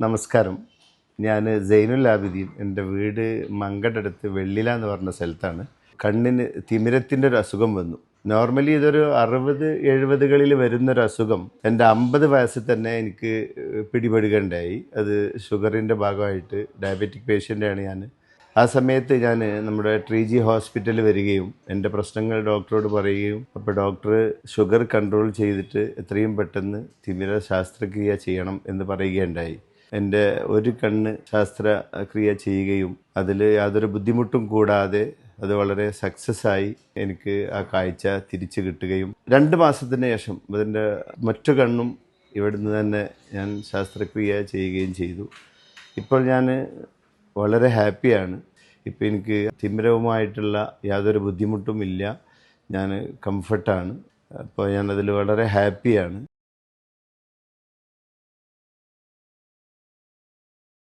നമസ്കാരം. ഞാൻ സൈനുൽ ആബിദീൻ എന്റെ വീട് മങ്കടടുത്ത് വെള്ളില എന്ന് പറഞ്ഞ സ്ഥലത്താണ്. കണ്ണിന് തിമിരത്തിന്റെ ഒരു അസുഖം വന്നു. നോർമലി ഇതൊരു അറുപത് എഴുപതുകളിൽ വരുന്നൊരു അസുഖം. എന്റെ അമ്പത് വയസ്സിൽ തന്നെ എനിക്ക് പിടിപെടുകയുണ്ടായി. അത് ഷുഗറിന്റെ ഭാഗമായിട്ട് ഡയബറ്റിക് പേഷ്യന്റാണ് ഞാൻ ആ സമയത്ത് ഞാൻ നമ്മുടെ ട്രീ ജി ഹോസ്പിറ്റലിൽ വരികയും എന്റെ പ്രശ്നങ്ങൾ ഡോക്ടറോട് പറയുകയും അപ്പോൾ ഡോക്ടർ ഷുഗർ കൺട്രോൾ ചെയ്തിട്ട് എത്രയും പെട്ടെന്ന് തിമിര ശാസ്ത്രക്രിയ ചെയ്യണം എന്ന് പറയുകയുണ്ടായി. എന്റെ ഒരു കണ്ണ് ശാസ്ത്രക്രിയ ചെയ്യുകയും അതിൽ യാതൊരു ബുദ്ധിമുട്ടും കൂടാതെ അത് വളരെ സക്സസ് ആയി എനിക്ക് ആ കാഴ്ച തിരിച്ചു കിട്ടുകയും രണ്ട് മാസത്തിന് ശേഷം അതിന്റെ മറ്റു കണ്ണും ഇവിടുന്ന് തന്നെ ഞാൻ ശാസ്ത്രക്രിയ ചെയ്യുകയും ചെയ്തു. ഇപ്പോൾ ഞാൻ വളരെ ഹാപ്പിയാണ് ഇപ്പോൾ എനിക്ക് തിമിരവുമായിട്ടുള്ള യാതൊരു ബുദ്ധിമുട്ടും ഇല്ല. ഞാൻ കംഫർട്ടാണ് അപ്പോൾ ഞാനതിൽ വളരെ ഹാപ്പിയാണ്